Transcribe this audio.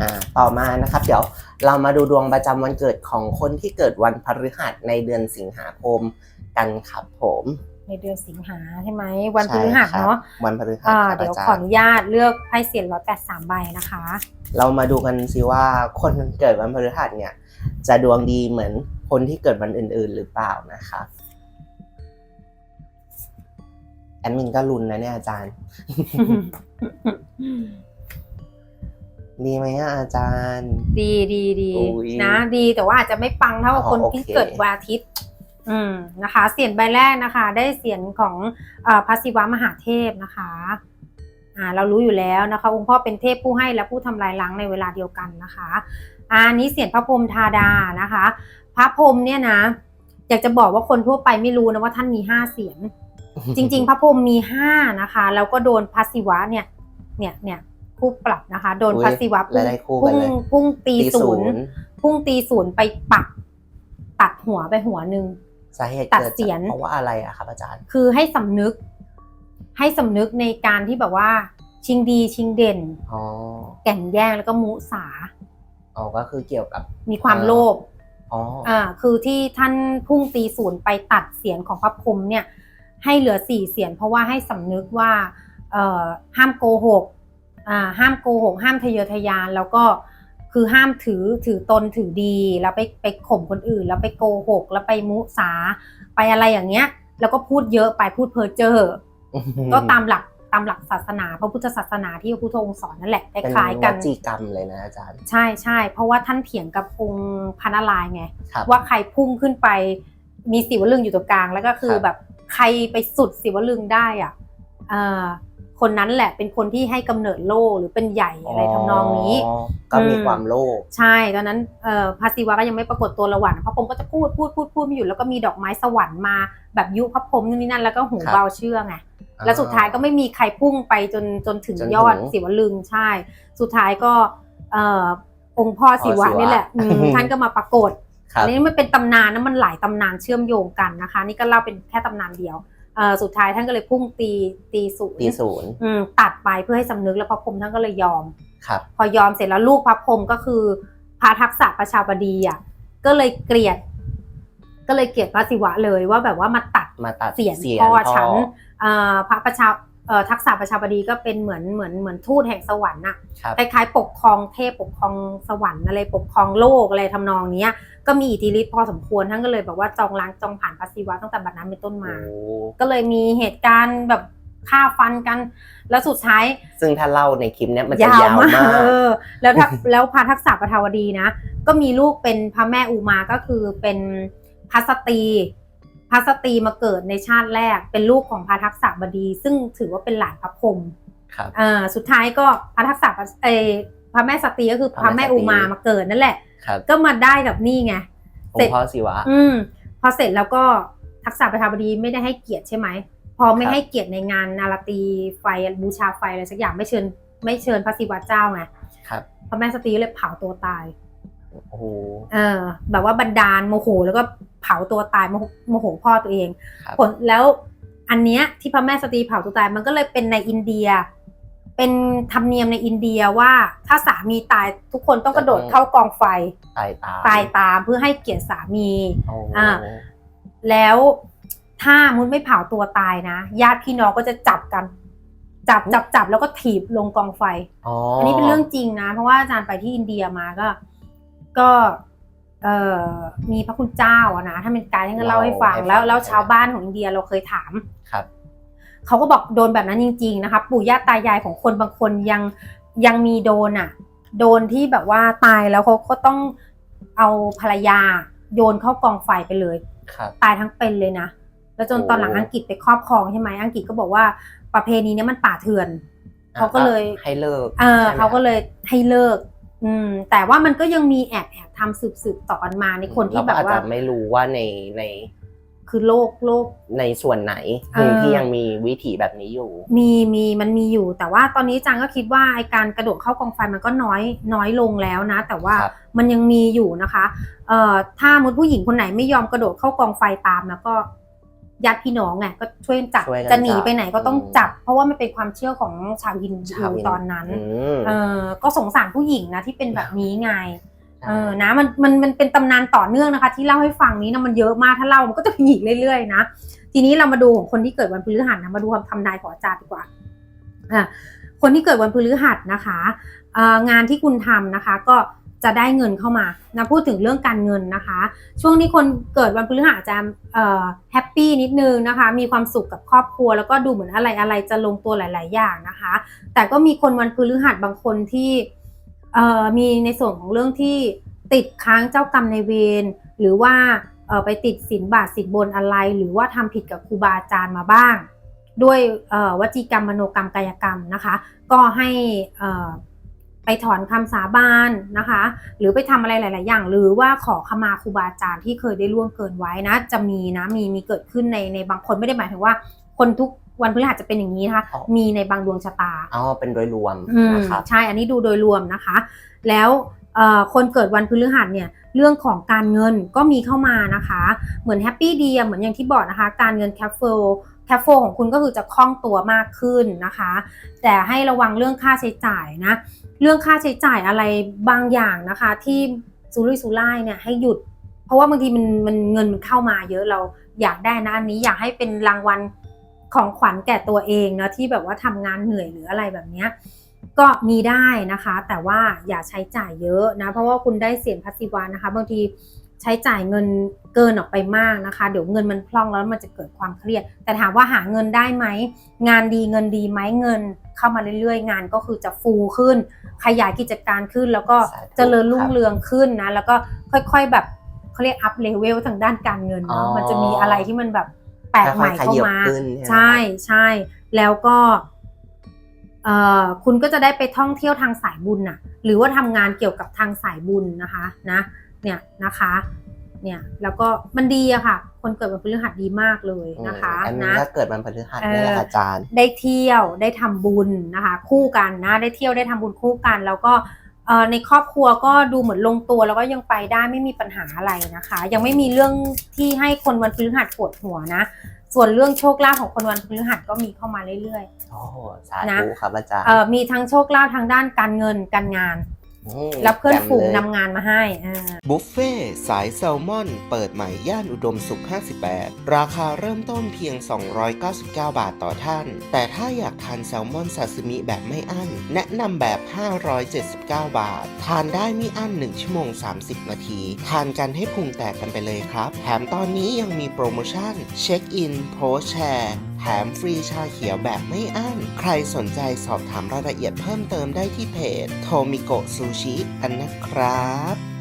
อ่าต่อมานะครับ เดี๋ยวเรามาดูดวงประจำวันเกิดของคนที่เกิดวันพฤหัสในเดือนสิงหาคมกันครับผมในเดือนสิงหาใช่ไหมวันพฤหัสใช่ครับเนาะวันพฤหัสอ่าครับเดี๋ยวอาจาขอรอย์นุญาตเลือกไพ่เสียนร้อยแปดสามใบนะคะ เรามาดูกันสิว่าคนเกิดวันพฤหัสเนี่ย จะดวงดีเหมือนคนที่เกิดวันอื่น ๆ หรือเปล่านะครับแอดมินก็รุนนะเนี่ยอาจารย์ ดีไหมอะอาจารย์ ดีดีดีอุ๊ยนะ ดีแต่ว่าอาจจะไม่ปังเท่ากับอ๋อคนโอเคที่เกิดวันอาทิตย์ อืมนะคะ เสียงใบแรกนะคะ ได้เสียงของเอ่อพระศิวะมหาเทพนะคะอ่าเรารู้อยู่แล้วนะคะ องค์พ่อเป็นเทพผู้ให้และผู้ทำลายล้างในเวลาเดียวกันนะคะอะอันนี้เสียงพระพรหมธาดานะคะ พระพรหมเนี่ยนะ อยากจะบอกว่าคนทั่วไปไม่รู้นะว่าท่านมีห้าเสียง จริง ๆ พระพรหมมีห้านะคะ แล้วก็โดนพระศิวะเนี่ย เนี่ยเนี่ย คู่ปรับนะคะ โดนอุ๊ยพระศิวะและได้คู่ไปพุ่งเลย พุ่งตีตีศูศูนนย์ย์พุ่งตีศูนย์ไปปัก ตัดหัวไปหัวหนึ่ง สาเหตุตัดเกิดเสียจากงเพราะว่าอะไรอะครับอาจารย์ คือให้สำนึก ให้สำนึกในการที่แบบว่า ชิงดีชิงเด่น อ๋อแก่งแย่งแล้วก็มุสา อ๋อก็คือเกี่ยวกับ มีความโลภ อ๋ออ่าคือที่ท่านพุ่งตีศูนย์ไปตัดเสียงของพระพรหมเนี่ยให้เหลือสี่เสียงเพราะว่าให้สำนึกว่าเอ่อห้ามโกหก อ่าห้ามโกหกห้ามทะเยอทะยานแล้วก็คือห้ามถือถือตนถือดีแล้วไปไปข่มคนอื่น แล้วไปโกหก แล้วไปมุสา ไปอะไรอย่างเงี้ย แล้วก็พูดเยอะไปพูดเพ้อเจ้อก็ตามหลักตามหลักศาสนาพระพุทธศาสนาที่พระพุทธองค์สอนนั่นแหละคเป็นล้ายๆวกันจีกรรมเลยนะอาจารย์ ใช่ใช่เพราะว่าท่านเถียงกับองค์พระนารายณ์ไงครับว่าใครพุ่งขึ้นไปมีสิวลึงอยู่ตรงกลาง แล้วก็คือครับแบบใครไปสุดสิวลึงได้อะเอ่อ คนนั้นแหละเป็นคนที่ให้กำเนิดโลกหรือเป็นใหญ่อะไรทำนองนี้ ก็มีอืมความโลภใช่ตอนนั้นเอ่อพระศิวะก็ยังไม่ปรากฏตัวระหว่างพระพรหมก็จะพูดพูดพูดพูดไม่หยุดแล้วก็มีดอกไม้สวรรค์มาแบบยุพระพรหมนู่นนี่นั่นแล้วก็หูเบาเชื่อไงแล้วสุดท้ายก็ไม่มีใครพุ่งไปจนจนถึงจนถึงยอดศิวลึงใช่ สุดท้ายก็เอ่อองค์พ่อศิวะพ่อศิวะนี่แหละอืมท่านก็มาปรากฏครับอันนี้มันเป็นตำนานนะมันหลายตำนานเชื่อมโยงกันนะคะ นี่ก็เล่าเป็นแค่ตำนานเดียวเอ่อ สุดท้ายท่านก็เลยพุ่งตีตีศูนย์ตีศูนย์อืมตัดไปเพื่อให้สำนึกแล้วพระพรหมท่านก็เลยยอมครับ พอยอมเสร็จแล้วลูกพระพรหมก็คือพระทักษะประชาบดีอะก็เลยเกลียด ก็เลยเกลียดพระศิวะเลยว่าแบบว่ามาตัดมาตัดเสียงเสียงพ่อพ่อฉันเอ่อพระประชาเอ่อ ทักษะประชาบดีก็เป็นเหมือนเหมือนเหมือนทูตแห่งสวรรค์น่ะครับคล้ายๆปกครองเทพปกครองสวรรค์อะไรปกครองโลกอะไรทำนองเนี้ย ก็มีอิทธิฤทธิ์พอสมควรท่านก็เลยแบบว่าจองล้างจองผ่านพระศิวะตั้งแต่บัดนั้นเป็นต้นมาโอ้ก็เลยมีเหตุการณ์แบบฆ่าฟันกัน แล้วสุดท้าย ซึ่งถ้าเล่าในคลิปเนี้ยมันจะยาวมากเออแล้วถ้าแล้วพระทักษะประทาวดีนะ ก็มีลูกเป็นพระแม่อุมาก็คือเป็นพระสต รีพระสตรีมาเกิดในชาติแรก เป็นลูกของพระทักษะบดี ซึ่งถือว่าเป็นหลานพระพรหมครับอ่าสุดท้ายก็พระทักษะเออพระแม่สตรีก็คือพระแม่อุมามาเกิดนั่นแหละครับก็มาได้กับนี่ไงอเสร็งจค์พ่อศิวะ อืมพอเสร็จแล้วก็ทักษะประธาบดีไม่ได้ให้เกียรติใช่ไหม พอไม่ครับให้เกียรติในงานอาราตีไฟบูชาไฟอะไรสักอย่างไม่เชิญ ไม่เชิญพระศิวะเจ้าไงครับพระแม่สตรีเลยเผาตัวตาย โอ้โหเออ แบบว่าบันดาลโมโห แล้วก็เผาตัวตายโมโหโมโหพ่อตัวเองครับผลแล้วอันเนี้ยที่พระแม่สตรีเผาตัวตายมันก็เลยเป็นในอินเดีย เป็นธรรมเนียมในอินเดียว่าถ้าสามีตายทุกคนต้องกระโดดเข้ากองไฟตายตามตายตามเพื่อให้เกียรติสามีโอ้อ่าแล้วถ้ามุดไม่เผาตัวตายนะญาติพี่น้องก็จะจับกัน จับจับจับแล้วก็ถีบลงกองไฟอ๋ออัอันนี้เป็นเรื่องจริงนะ เพราะว่าอาจารย์ไปที่อินเดียมาก็ ก็เอ่อมีพระคุณเจ้าอะนะถ้าเป็นไกด์ท่านก็เล่าให้ฟังแล้วแล้วชาวบ้านของอินเดียเราเคยถามครับเขาก็บอกโดนแบบนั้นจริง ๆ นะคะปู่ย่าตายายของคนบางคนยังยังมีโดนอะ โดนที่แบบว่าตายแล้วเขาก็ต้องเอาภรรยาโยนเข้ากองไฟไปเลยครับตายทั้งเป็นเลยนะแล้วจนตอนหลังโอ้อังกฤษไปครอบครองใช่ไหมอังกฤษก็บอกว่าประเพณีเนี้ยมันป่าเถื่อนเขาก็เลยให้เลิกเออใช่ไหมเขาก็เลยให้เลิก อืมแต่ว่ามันก็ยังมีแอบแอบทำสืบสืบต่อกันมาในคนที่เราแบก็อาจบว่า จะไม่รู้ว่าในในคือโลกโลก ในส่วนไหนเออ ที่ยังมีวิถีแบบนี้อยู่ มีมีมันมีอยู่ แต่ว่าตอนนี้จังก็คิดว่าไอการกระโดดเข้ากองไฟมันก็น้อยน้อยลงแล้วนะ แต่ว่าครับ มันยังมีอยู่นะคะเอ่อถ้ามุดผู้หญิงคนไหนไม่ยอมกระโดดเข้ากองไฟตามแล้วก็ ญาติพี่น้องไงก็ช่วยจับช่วยกันจะหนีจับไปไหนก็ต้องอืม จับ เพราะว่ามันเป็นความเชื่อของชาวฮินชาวดูฮินตอนนั้น อืม เออก็สงสารผู้หญิงนะที่เป็นแบบนี้ไงใช่เออ นะ มัน มัน มันเป็นตำนานต่อเนื่องนะคะ ที่เล่าให้ฟังนี้นะมันเยอะมาก ถ้าเล่ามันก็จะมีอีกเรื่อยๆนะ ทีนี้เรามาดูของคนที่เกิดวันพฤหัสนะ มาดูคำทำนายของอาจารย์ดีกว่า อะคนที่เกิดวันพฤหัสนะคะเอ่องานที่คุณทำนะคะ ก็ จะได้เงินเข้ามานะพูดถึงเรื่องการเงินนะคะ ช่วงนี้คนเกิดวันพฤหัสจะแฮปปี้นิดนึงนะคะ มีความสุขกับครอบครัว แล้วก็ดูเหมือนอะไรอะไรจะลงตัวหลาย ๆ อย่างนะคะ แต่ก็มีคนวันพฤหัสบางคนที่มีในส่วนของเรื่องที่ติดค้างเจ้ากรรมในเวรหรือว่าไปติดสินบาทสินบนอะไร หรือว่าทำผิดกับครูบาอาจารย์มาบ้าง ด้วยวจีกรรมมโนกรรมกายกรรมนะคะ ก็ให้อ่อ ไปถอนคำสาบานนะคะ หรือไปทำอะไรหลาย ๆ อย่าง หรือว่าขอขมาครูบาอาจารย์ที่เคยได้ล่วงเกินไว้นะ จะมีนะมีมีเกิดขึ้นในในบางคนไม่ได้หมายถึงว่า คนทุกวันพฤหัสจะเป็นอย่างนี้นะคะอ๋อมีในบางดวงชะตาอ๋อเป็นโดยรวมอืมนะครับใช่อันนี้ดูโดยรวมนะคะ แล้วเอ่อคนเกิดวันพฤหัสเนี่ยเรื่องของการเงินก็มีเข้ามานะคะ เหมือนแฮปปี้ดีเหมือนอย่างที่บอกนะคะ การเงินแคปเฟล แคปโฟของคุณก็คือจะคล่องตัวมากขึ้นนะคะ แต่ให้ระวังเรื่องค่าใช้จ่ายนะ เรื่องค่าใช้จ่ายอะไรบางอย่างนะคะ ที่ซูรุ่ยซูร่ายเนี่ยให้หยุด เพราะว่าบางทีมันมันเงินมันเข้ามาเยอะเราอยากได้นะอันนี้อยากให้เป็นรางวัลของขวัญแก่ตัวเองนะที่แบบว่าทำงานเหนื่อยหรืออะไรแบบเนี้ยก็มีได้นะคะ แต่ว่าอย่าใช้จ่ายเยอะนะ เพราะว่าคุณได้เสียงพัสสิวานะคะ บางที ใช้จ่ายเงินเกินออกไปมากนะคะ เดี๋ยวเงินมันพล่องแล้วมันจะเกิดความเครียด แต่ถามว่าหาเงินได้ไหม งานดีเงินดีไหมเงินเข้ามาเรื่อยๆ งานก็คือจะฟูขึ้น ขยายกิจการขึ้น แล้วก็สาธุเจริญรุ่คงรับเรืองขึ้นนะ แล้วก็ค่อยๆแบบเขาเรียกอัพเลเวลทางด้านการเงินเนาะอ๋อมันจะมีอะไรที่มันแบบแปลกใหม่ค่อยๆเข้าขยับมาขึ้นใช่ไหมใช่ใช่ แล้วก็เอ่อคุณก็จะได้ไปท่องเที่ยวทางสายบุญน่ะ หรือว่าทำงานเกี่ยวกับทางสายบุญนะคะนะ เนี่ยนะคะเนี่ยแล้วก็มันดีอะค่ะ คนเกิดวันพฤหัสดีมากเลยนะคะอืมอันนี้นะถ้าเกิดวันพฤหัสเออเนี่ยแหละอาจารย์ ได้เที่ยวได้ทำบุญนะคะ คู่กันนะได้เที่ยวได้ทำบุญคู่กัน แล้วก็เอ่อในครอบครัวก็ดูเหมือนลงตัวแล้วก็ยังไปได้ไม่มีปัญหาอะไรนะคะ ยังไม่มีเรื่องที่ให้คนวันพฤหัสปวดหัวนะ ส่วนเรื่องโชคลาภของคนวันพฤหัสก็มีเข้ามาเรื่อยโอ้โหสานะธุครับอาจารย์ๆเอ่อมีทั้งโชคลาภทางด้านการเงินการงาน มแล้วเพื่อนฝูงแจ่นำมเลยงานมาให้อ่าบุฟเฟ่สายแซลมอน เปิดใหม่ย่านอุดมสุข 58 ราคาเริ่มต้นเพียง 299 บาทต่อท่าน แต่ถ้าอยากทานแซลมอนซาซิมิแบบไม่อั้น แนะนำแบบ 579 บาท ทานได้ไม่อั้น 1 ชั่วโมง 30 นาที ทานกันให้พุงแตกกันไปเลยครับ แถมตอนนี้ยังมีโปรโมชั่น เช็คอินโพสแชร์ แถมฟรีชาเขียวแบบไม่อั้น ใครสนใจสอบถามรายละเอียดเพิ่มเติมได้ที่เพจโทมิโกะซูชิกันนะครับ